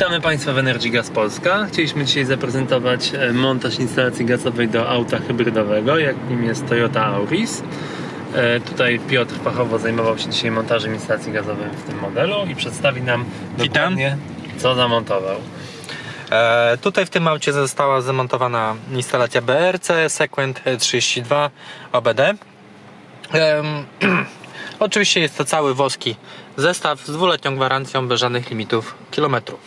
Witamy Państwa w Energy Gas Polska. Chcieliśmy dzisiaj zaprezentować e, montaż instalacji gazowej do auta hybrydowego, jakim jest Toyota Auris. E, Tutaj Piotr fachowo zajmował się dzisiaj montażem instalacji gazowej w tym modelu i przedstawi nam Witam. dokładnie co zamontował. E, tutaj w tym aucie została zamontowana instalacja BRC Sequent 32 OBD. Em, oczywiście jest to cały woski zestaw z dwuletnią gwarancją bez żadnych limitów kilometrów.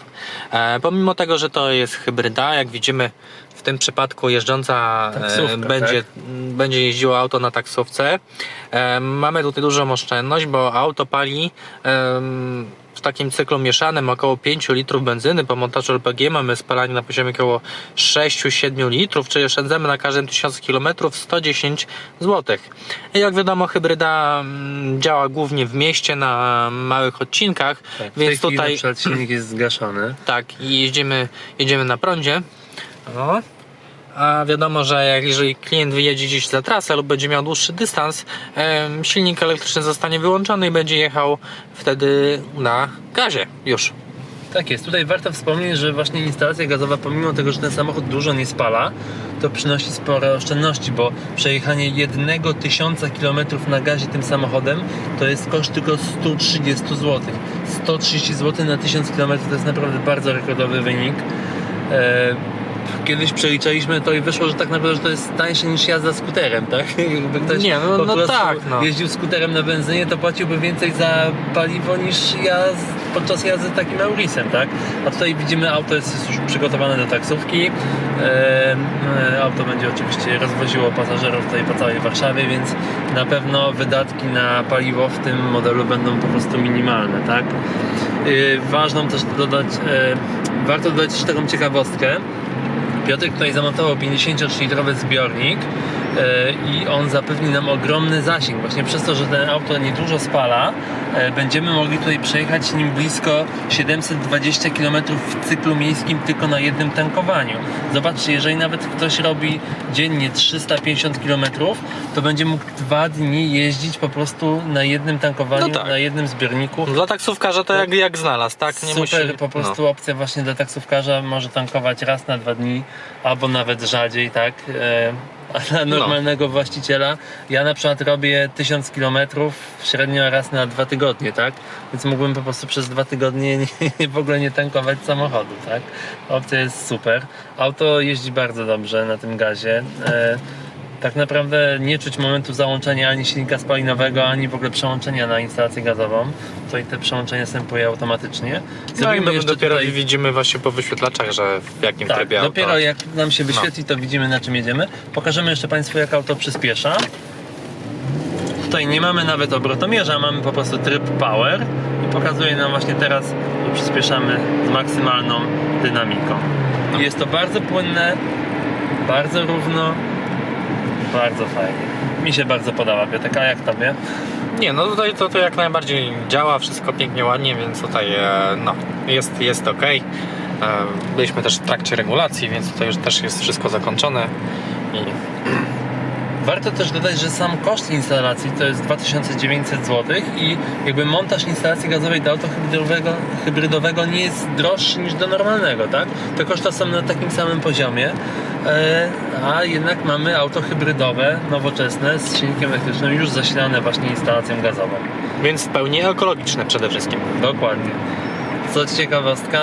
E, pomimo tego, że to jest hybryda, jak widzimy w tym przypadku jeżdżąca e, Taksówka, będzie, tak? będzie jeździło auto na taksówce. E, mamy tutaj dużą oszczędność, bo auto pali w takim cyklu mieszanym około 5 litrów benzyny. Po montażu LPG mamy spalanie na poziomie około 6-7 litrów, czyli oszczędzamy na każdym 1000 km 110 zł. Jak wiadomo, hybryda mm, działa głównie w mieście na małych odcinkach, Tak, więc tutaj na silnik jest zgaszony. tak, i jedziemy, jedziemy na prądzie. A wiadomo, że jak jeżeli klient wyjedzie gdzieś za trasę lub będzie miał dłuższy dystans, silnik elektryczny zostanie wyłączony i będzie jechał wtedy na gazie już. Tak jest. Tutaj warto wspomnieć, że właśnie instalacja gazowa, pomimo tego, że ten samochód dużo nie spala, to przynosi spore oszczędności, bo przejechanie jednego tysiąca kilometrów na gazie tym samochodem to jest koszt tylko 130 zł. 130 zł na 1000 km to jest naprawdę bardzo rekordowy wynik. Kiedyś przeliczaliśmy to i wyszło, że tak naprawdę że to jest tańsze niż jazda skuterem, tak? Jakby ktoś Nie, no- no tak, no. jeździł skuterem na benzynie, to płaciłby więcej za paliwo niż ja podczas jazdy takim Aurisem, tak? A tutaj widzimy, auto jest już przygotowane do taksówki. E, auto będzie oczywiście rozwoziło pasażerów tutaj po całej Warszawie, więc na pewno wydatki na paliwo w tym modelu będą po prostu minimalne, tak? E, ważną też dodać, e, warto dodać też taką ciekawostkę. Piotr tutaj zamontował 53-litrowy zbiornik i on zapewni nam ogromny zasięg. Właśnie przez to, że ten auto niedużo spala, e, będziemy mogli tutaj przejechać nim blisko 720 km w cyklu miejskim tylko na jednym tankowaniu. Zobaczcie, jeżeli nawet ktoś robi dziennie 350 km, to będzie mógł dwa dni jeździć po prostu na jednym tankowaniu, No tak. na jednym zbiorniku. Dla taksówkarza to jak, jak znalazł, tak? Nie Super, musi, po prostu opcja właśnie dla taksówkarza może tankować raz na dwa dni, albo nawet rzadziej, tak? A dla No. normalnego właściciela ja na przykład robię 1000 km średnio raz na dwa tygodnie, tak? Więc mógłbym po prostu przez dwa tygodnie nie, w ogóle nie tankować samochodu, tak? Opcja jest super. Auto jeździ bardzo dobrze na tym gazie. E, tak naprawdę nie czuć momentu załączenia ani silnika spalinowego, ani w ogóle przełączenia na instalację gazową. Tutaj te przełączenie następuje automatycznie. No i dopiero tutaj- widzimy właśnie po wyświetlaczach, że w jakim tak, trybie dopiero auto. jak nam się wyświetli, to widzimy na czym jedziemy. Pokażemy jeszcze Państwu, jak auto przyspiesza. Tutaj nie mamy nawet obrotomierza, mamy po prostu tryb power i pokazuje nam właśnie teraz, że przyspieszamy z maksymalną dynamiką. No. I jest to bardzo płynne, bardzo równo, bardzo fajnie. Mi się bardzo podoba, Piotrek, a jak Tobie? Nie, no tutaj to, to jak najbardziej działa, wszystko pięknie, ładnie, więc tutaj e, no, jest, jest ok. E, Byliśmy też w trakcie regulacji, więc tutaj już też jest wszystko zakończone. I Warto też dodać, że sam koszt instalacji to jest 2900 zł i jakby montaż instalacji gazowej do auto hybrydowego, hybrydowego nie jest droższy niż do normalnego, tak? Te koszta są na takim samym poziomie, e, a jednak mamy auto hybrydowe, nowoczesne, z silnikiem elektrycznym, już zasilane właśnie instalacją gazową. Więc w pełni ekologiczne przede wszystkim. Dokładnie. Co ciekawostka,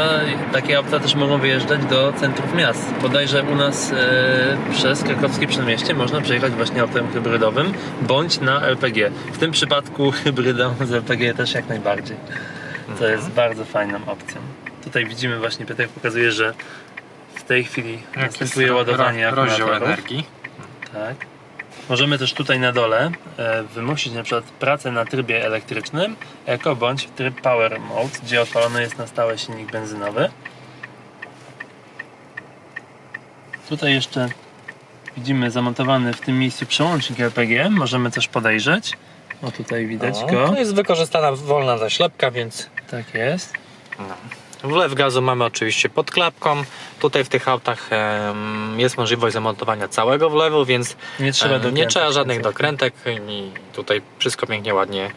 takie auta też mogą wyjeżdżać do centrów miast. Bodajże u nas e, przez krakowskie przedmieście można przejechać właśnie autem hybrydowym bądź na LPG. W tym przypadku hybrydą z LPG też jak najbardziej. Co jest bardzo fajną opcją. Tutaj widzimy właśnie, Piotrek pokazuje, że w tej chwili następuje ładowanie rozdział akumulatorów. energii. Tak. Możemy też tutaj na dole e, wymusić na przykład pracę na trybie elektrycznym, eco bądź tryb power mode, gdzie odpalony jest na stałe silnik benzynowy. Tutaj jeszcze widzimy zamontowany w tym miejscu przełącznik LPG, możemy też podejrzeć. O tutaj widać O, go. To jest wykorzystana wolna zaślepka, więc Tak jest. Wlew gazu mamy oczywiście pod klapką. Tutaj w tych autach jest możliwość zamontowania całego wlewu, więc Nie trzeba, em, nie trzeba żadnych dokrętek i tutaj wszystko pięknie, ładnie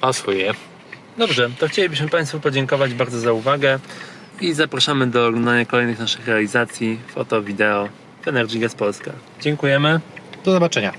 pasuje. Dobrze, to chcielibyśmy Państwu podziękować bardzo za uwagę i zapraszamy do oglądania kolejnych naszych realizacji foto, wideo w Energy Gas Polska. Dziękujemy. Do zobaczenia.